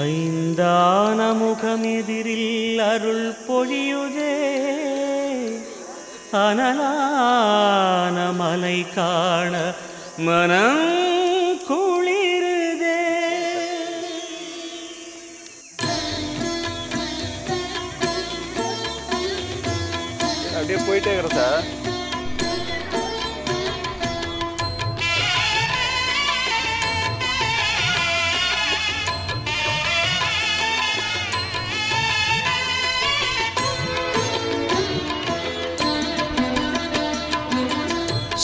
ஐந்தான முகமெதிரில் அருள் பொழியுதே அனலான மலை காண மனம் குளிருதே. அப்படியே போயிட்டே இருக்கிறதா?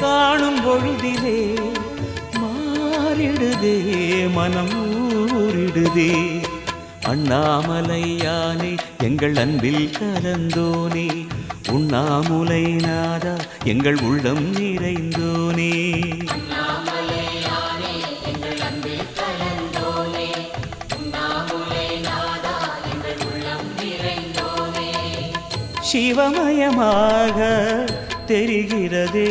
காணும் பொழுதிலே மாறிடுதே மனம் ஊரிடுதே அண்ணாமலையானே எங்கள் அன்பில் கலந்தோனே உண்ணாமுலை நாதா எங்கள் உள்ளம் நிறைந்தோனே. சிவமயமாக தெரிகிறதே.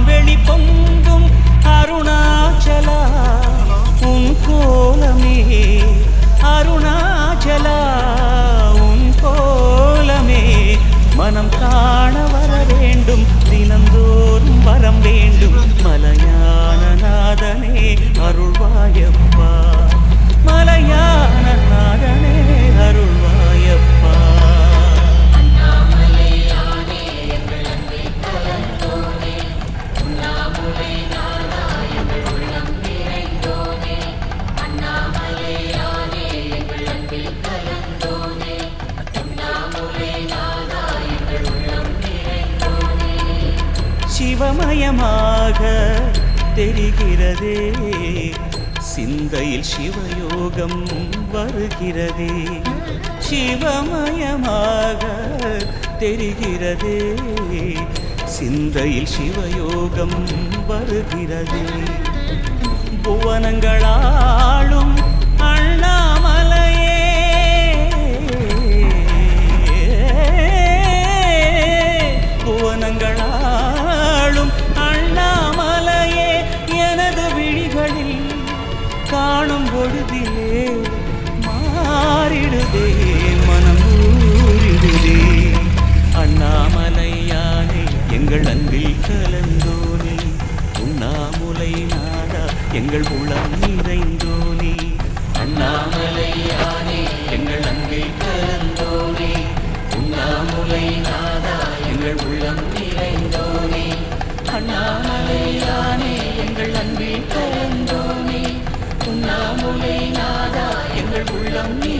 நியாயமாக தெரிகிறதே. சிந்தையில் சிவயோகம் வருகிறதே. சிவமயமாக தெரிகிறதே. சிந்தையில் சிவயோகம் வருகிறதே. புவனங்களா காணும் பொழுதிலே மாறிடுதே மனம் ஊறிடுதே. அண்ணாமலையானே எங்கள் அன்பில் கலந்தோனே. உண்ணாமுலை நாடா எங்கள் உளம் எங்கள் உள்ளம் நிறைந்தோனே